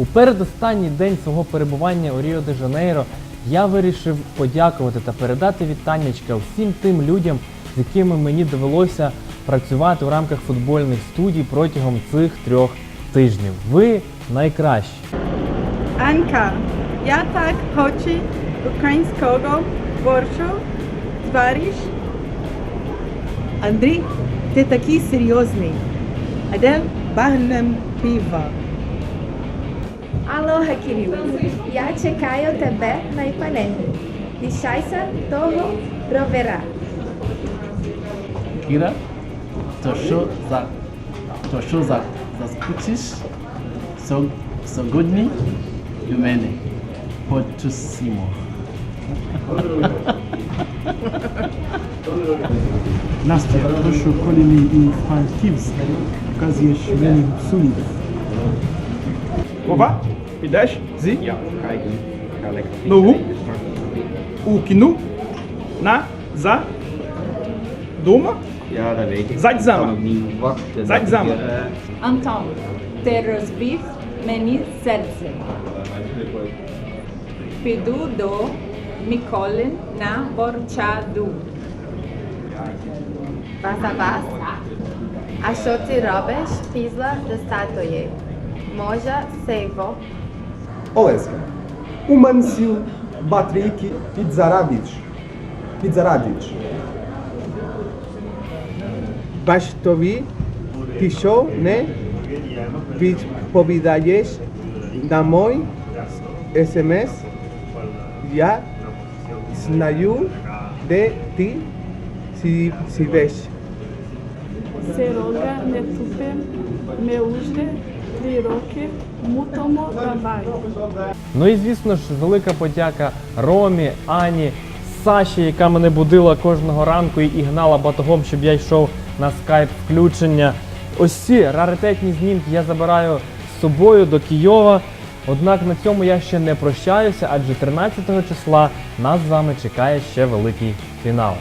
У передостанній день свого перебування у Ріо де Жанейро я вирішив подякувати та передати вітаннячка всім тим людям, з якими мені довелося працювати у рамках футбольних студій протягом цих трьох тижнів. Ви найкращі. Anka, ja tak хочу українського борщу звариш? Андрій, ти такий серйозний. А де багнем пива? Aloha, Kirill. Ja czekają Tebe na Ipanema. Dzisiaj się toho rowerá. Kira, to co za, to co za, zaskutisz? So, so godni, jumene, potusimo. Nastya, proszę kolejny infantilski. Okazję się psuli. Oba? Підеш зі ногу у кіну на за дома Ja, dat weet ik. Zet samen. Wachten. Zet samen. ти розбив мені серце. Піду до Миколи на Борчаду. Васавас. А що ти робиш після статуї? Може, сейво? Olésio, Umansil, Batriki e Dzarabides. Pizzarabides. Bastovi, Tishou, né? Povidayes, Damoi, SMS, Já, Snayu, de Ti, Sivesh. Seronga, Netupe, Meusde, Три роки мутимо давай. Ну і звісно ж, велика подяка Ромі, Ані, Саші, яка мене будила кожного ранку і гнала батогом, щоб я йшов на скайп включення. Ось ці раритетні знімки я забираю з собою до Києва. Однак на цьому я ще не прощаюся, адже 13 числа нас з вами чекає ще великий фінал.